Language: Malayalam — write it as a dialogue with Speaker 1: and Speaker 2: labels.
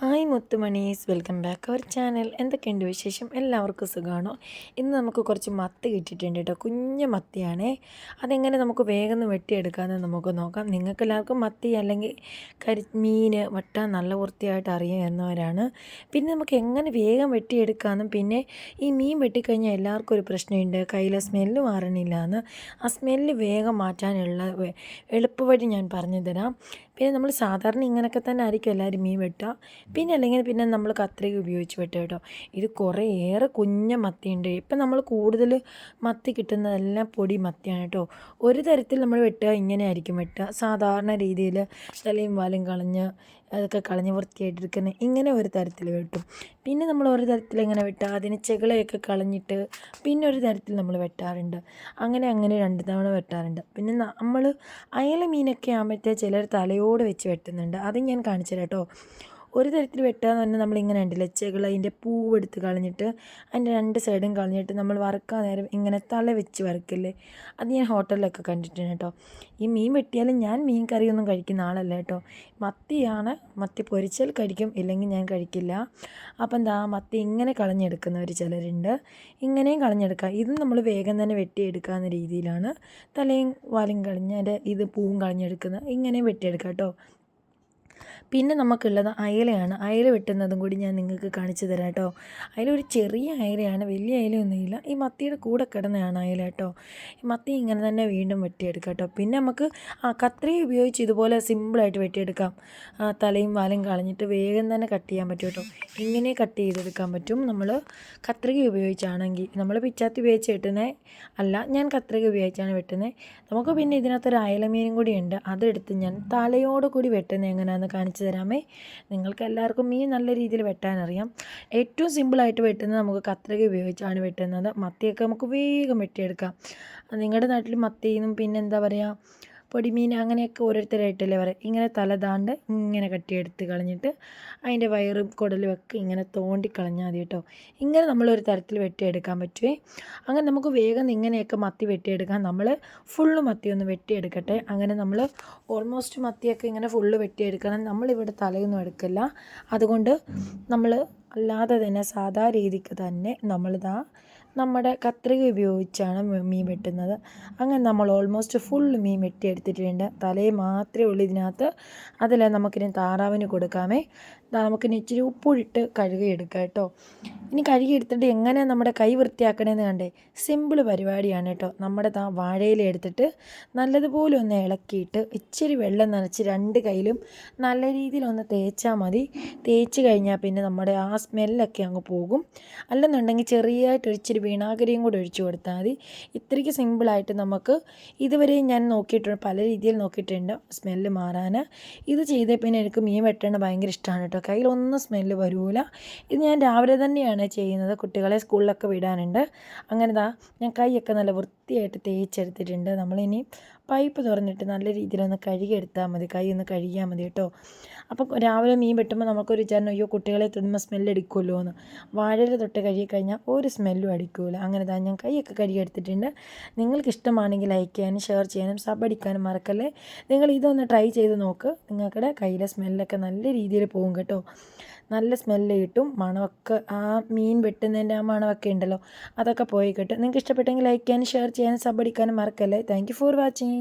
Speaker 1: ഹായ് മുത്തുമണീസ് വെൽക്കം ബാക്ക് അവർ ചാനൽ. എന്തൊക്കെയുണ്ട് വിശേഷം? എല്ലാവർക്കും സുഖമാണോ ഇന്ന് നമുക്ക് കുറച്ച് മത്തി കിട്ടിയിട്ടുണ്ട് കേട്ടോ കുഞ്ഞ് മത്തിയാണേ. അതെങ്ങനെ നമുക്ക് വേഗം വെട്ടിയെടുക്കാമെന്ന് നമുക്ക് നോക്കാം. നിങ്ങൾക്ക് എല്ലാവർക്കും മത്തി അല്ലെങ്കിൽ കരി മീൻ വട്ട നല്ല വൃത്തിയായിട്ട് അറിയാവുന്നവരാണ്. പിന്നെ നമുക്ക് എങ്ങനെ വേഗം വെട്ടിയെടുക്കാമെന്നും പിന്നെ ഈ മീൻ വെട്ടിക്കഴിഞ്ഞാൽ എല്ലാവർക്കും ഒരു പ്രശ്നമുണ്ട്. കയ്യിലെ സ്മെല്ല് മാറണില്ല എന്ന് ആ സ്മെല്ല് വേഗം മാറ്റാനുള്ള എളുപ്പവഴി ഞാൻ പറഞ്ഞു തരാം. പിന്നെ നമ്മൾ സാധാരണ ഇങ്ങനെയൊക്കെ തന്നെ ആയിരിക്കും എല്ലാവരും മീൻ വെട്ടുക. പിന്നെ അല്ലെങ്കിൽ പിന്നെ നമ്മൾ കത്രിക ഉപയോഗിച്ച് വെട്ടുക കേട്ടോ. ഇത് കുറേ ഏറെ കുഞ്ഞ മത്തിയുണ്ട്. ഇപ്പം നമ്മൾ കൂടുതൽ മത്തി കിട്ടുന്നതെല്ലാം പൊടി മത്തിയാണ് കേട്ടോ. ഒരു തരത്തിൽ നമ്മൾ വെട്ടുക ഇങ്ങനെ ആയിരിക്കും വെട്ടുക. സാധാരണ രീതിയിൽ തലയും വാലും കളഞ്ഞ് അതൊക്കെ കളഞ്ഞ് വൃത്തിയായിട്ടിരിക്കുന്നത് ഇങ്ങനെ ഒരു തരത്തിൽ വെട്ടും. പിന്നെ നമ്മൾ ഒരു തരത്തിൽ എങ്ങനെ വെട്ടുക അതിന് ചെകിളയൊക്കെ കളഞ്ഞിട്ട് പിന്നെ ഒരു തരത്തിൽ നമ്മൾ വെട്ടാറുണ്ട്. അങ്ങനെ അങ്ങനെ രണ്ട് തവണ വെട്ടാറുണ്ട്. പിന്നെ നമ്മൾ അയല മീനൊക്കെ ആകുമ്പോഴത്തേ ചിലർ തലയോട് വെച്ച് വെട്ടുന്നുണ്ട്. അത് ഞാൻ കാണിച്ചു തരാം കേട്ടോ. ഒരു തരത്തിൽ വെട്ടുക എന്ന് പറഞ്ഞാൽ നമ്മളിങ്ങനെ ഉണ്ട് ലച്ചകൾ അതിന്റെ പൂവെടുത്ത് കളഞ്ഞിട്ട് അതിന്റെ രണ്ട് സൈഡും കളഞ്ഞിട്ട് നമ്മൾ വറുക്കാൻ നേരം ഇങ്ങനെ തല വെച്ച് വറുക്കില്ലേ? അത് ഞാൻ ഹോട്ടലിലൊക്കെ കണ്ടിട്ടുണ്ട് കേട്ടോ. ഈ മീൻ വെട്ടിയാലും ഞാൻ മീൻ കറിയൊന്നും കഴിക്കുന്ന ആളല്ല കേട്ടോ. മത്തിയാണ് മത്തി പൊരിച്ചാൽ കഴിക്കും ഇല്ലെങ്കിൽ ഞാൻ കഴിക്കില്ല. അപ്പം എന്താ മത്തി ഇങ്ങനെ കളഞ്ഞെടുക്കുന്നവർ ചിലരുണ്ട്. ഇങ്ങനെയും കളഞ്ഞെടുക്കുക. ഇതും നമ്മൾ വേഗം തന്നെ വെട്ടിയെടുക്കാവുന്ന രീതിയിലാണ്. തലയും വാലും കളഞ്ഞ ഇത് പൂവും കളഞ്ഞെടുക്കുന്നത്. ഇങ്ങനെയും വെട്ടിയെടുക്കാം കേട്ടോ. പിന്നെ നമുക്കുള്ളത് അയലയാണ്. അയല വെട്ടുന്നതും കൂടി ഞാൻ നിങ്ങൾക്ക് കാണിച്ചു തരാം കേട്ടോ. അയല ഒരു ചെറിയ അയലയാണ് വലിയ അയലയൊന്നുമില്ല. ഈ മത്തിയുടെ കൂടെ കിടന്നതാണ് അയല കേട്ടോ. ഈ മത്തി ഇങ്ങനെ തന്നെ വീണ്ടും വെട്ടിയെടുക്കാം കേട്ടോ. പിന്നെ നമുക്ക് ആ കത്രി ഉപയോഗിച്ച് ഇതുപോലെ സിമ്പിളായിട്ട് വെട്ടിയെടുക്കാം. തലയും വാലും കളഞ്ഞിട്ട് വേഗം തന്നെ കട്ട് ചെയ്യാൻ പറ്റും കേട്ടോ. ഇങ്ങനെ കട്ട് ചെയ്തെടുക്കാൻ പറ്റും. നമ്മൾ കത്രിക ഉപയോഗിച്ചാണെങ്കിൽ നമ്മൾ പിച്ചാത്തി ഉപയോഗിച്ച് വെട്ടുന്നത് അല്ല ഞാൻ കത്രിക ഉപയോഗിച്ചാണ് വെട്ടുന്നത് നമുക്ക് പിന്നെ ഇതിനകത്തൊരു അയലമീനും കൂടി ഉണ്ട്. അതെടുത്ത് ഞാൻ തലയോട് കൂടി വെട്ടുന്നത് എങ്ങനെയാണെന്ന് കാണിച്ചു കാണിച്ചു തരാമേ. നിങ്ങൾക്ക് എല്ലാവർക്കും മീൻ നല്ല രീതിയിൽ വെട്ടാനറിയാം. ഏറ്റവും സിമ്പിളായിട്ട് വെട്ടുന്നത് നമുക്ക് കത്രിക ഉപയോഗിച്ചാണ് വെട്ടുന്നത്. മത്തിയൊക്കെ നമുക്ക് വേഗം വെട്ടിയെടുക്കാം. നിങ്ങളുടെ നാട്ടിൽ മത്തിയും പിന്നെ എന്താ പറയുക പൊടിമീൻ അങ്ങനെയൊക്കെ ഓരോരുത്തരായിട്ടല്ലേ പറയുക ഇങ്ങനെ തല താണ്ട് ഇങ്ങനെ കട്ടിയെടുത്ത് കളഞ്ഞിട്ട് അതിന്റെ വയറും കുടലും ഒക്കെ ഇങ്ങനെ തോണ്ടി കളഞ്ഞാൽ മതി കേട്ടോ. ഇങ്ങനെ നമ്മളൊരു തരത്തിൽ വെട്ടിയെടുക്കാൻ പറ്റുമേ അങ്ങനെ നമുക്ക് വേഗം ഇങ്ങനെയൊക്കെ മത്തി വെട്ടിയെടുക്കാം. നമ്മൾ ഫുള്ള് മത്തി ഒന്ന് വെട്ടിയെടുക്കട്ടെ. അങ്ങനെ നമ്മൾ ഓൾമോസ്റ്റ് മത്തിയൊക്കെ ഇങ്ങനെ ഫുള്ള് വെട്ടിയെടുക്കണം. നമ്മളിവിടെ തലയൊന്നും എടുക്കില്ല. അതുകൊണ്ട് നമ്മൾ അല്ലാതെ തന്നെ സാധാ രീതിക്ക് തന്നെ നമ്മളിതാ നമ്മുടെ കത്രിക ഉപയോഗിച്ചാണ് മീൻ വെട്ടുന്നത്. അങ്ങനെ നമ്മൾ ഓൾമോസ്റ്റ് ഫുൾ മീൻ വെട്ടിയെടുത്തിട്ടുണ്ട്. തലയെ മാത്രമേ ഉള്ളൂ ഇതിനകത്ത്. അതിൽ നമുക്കിനി താറാവിന് കൊടുക്കാമേ. നമുക്കിനി ഇച്ചിരി ഉപ്പുഴിട്ട് കഴുകിയെടുക്കാം കേട്ടോ. ഇനി കഴുകിയെടുത്തിട്ട് എങ്ങനെ നമ്മുടെ കൈ വൃത്തിയാക്കണമെന്ന് കണ്ടേ? സിമ്പിൾ പരിപാടിയാണ് കേട്ടോ. നമ്മുടെ താ വാഴയില എടുത്തിട്ട് നല്ലതുപോലെ ഒന്ന് ഇളക്കിയിട്ട് ഇച്ചിരി വെള്ളം നനച്ച് രണ്ട് കയ്യിലും നല്ല രീതിയിൽ ഒന്ന് തേച്ചാൽ മതി. തേച്ച് കഴിഞ്ഞാൽ പിന്നെ നമ്മുടെ ആ സ്മെല്ലൊക്കെ അങ്ങ് പോകും. അല്ലെന്നുണ്ടെങ്കിൽ ചെറിയതായിട്ട് ഒഴിച്ചൊരു വീണാഗരിയും കൂടി ഒഴിച്ചു കൊടുത്താൽ മതി. ഇത്രയ്ക്ക് സിമ്പിളായിട്ട് നമുക്ക് ഇതുവരെയും ഞാൻ നോക്കിയിട്ടുണ്ട് പല രീതിയിൽ നോക്കിയിട്ടുണ്ട് സ്മെല്ല് മാറാൻ. ഇത് ചെയ്തേ പിന്നെ എനിക്ക് മീൻ വെട്ടേണ്ട ഭയങ്കര ഇഷ്ടമാണ് കേട്ടോ. കയ്യിലൊന്നും സ്മെല്ല് വരൂല. ഇത് ഞാൻ രാവിലെ തന്നെയാണ് ചെയ്യുന്നത്. കുട്ടികളെ സ്കൂളിലൊക്കെ വിടാനുണ്ട്. അങ്ങനെ ഞാൻ കൈയൊക്കെ നല്ല വൃത്തിയായിട്ട് തേച്ചെടുത്തിട്ടുണ്ട്. നമ്മളിനി പൈപ്പ് തുറന്നിട്ട് നല്ല രീതിയിലൊന്ന് കഴുകിയെടുത്താൽ മതി. കൈ ഒന്ന് കഴുകിയാൽ മതി കേട്ടോ. അപ്പോൾ രാവിലെ മീൻ വെട്ടുമ്പോൾ നമുക്കൊരു വിചാരണം അയ്യോ കുട്ടികളെ തിന്നുമ്പോൾ സ്മെല്ല് അടിക്കുമല്ലോ എന്ന് വാഴയിൽ തൊട്ട് കഴുകി കഴിഞ്ഞാൽ ഒരു സ്മെല്ലും അടിക്കില്ല അങ്ങനെ തന്നെ ഞാൻ കൈയൊക്കെ കഴുകിയെടുത്തിട്ടുണ്ട്. നിങ്ങൾക്ക് ഇഷ്ടമാണെങ്കിൽ ലൈക്ക് ചെയ്യാനും ഷെയർ ചെയ്യാനും സബ് അടിക്കാനും മറക്കല്ലേ? നിങ്ങൾ ഇതൊന്ന് ട്രൈ ചെയ്ത് നോക്ക്. നിങ്ങൾക്കിടെ കയ്യിലെ സ്മെല്ലൊക്കെ നല്ല രീതിയിൽ പോകും കേട്ടോ. നല്ല സ്മെല്ല് കിട്ടും. മണമൊക്കെ ആ മീൻ വെട്ടുന്നതിന്റെ ആ മണമൊക്കെ ഉണ്ടല്ലോ അതൊക്കെ പോയി കിട്ടും. നിങ്ങൾക്ക് ഇഷ്ടപ്പെട്ടെങ്കിൽ ലൈക്ക് ചെയ്യാനും ഷെയർ ചെയ്യാനും സബ് അടിക്കാനും മറക്കല്ലേ. Thank for watching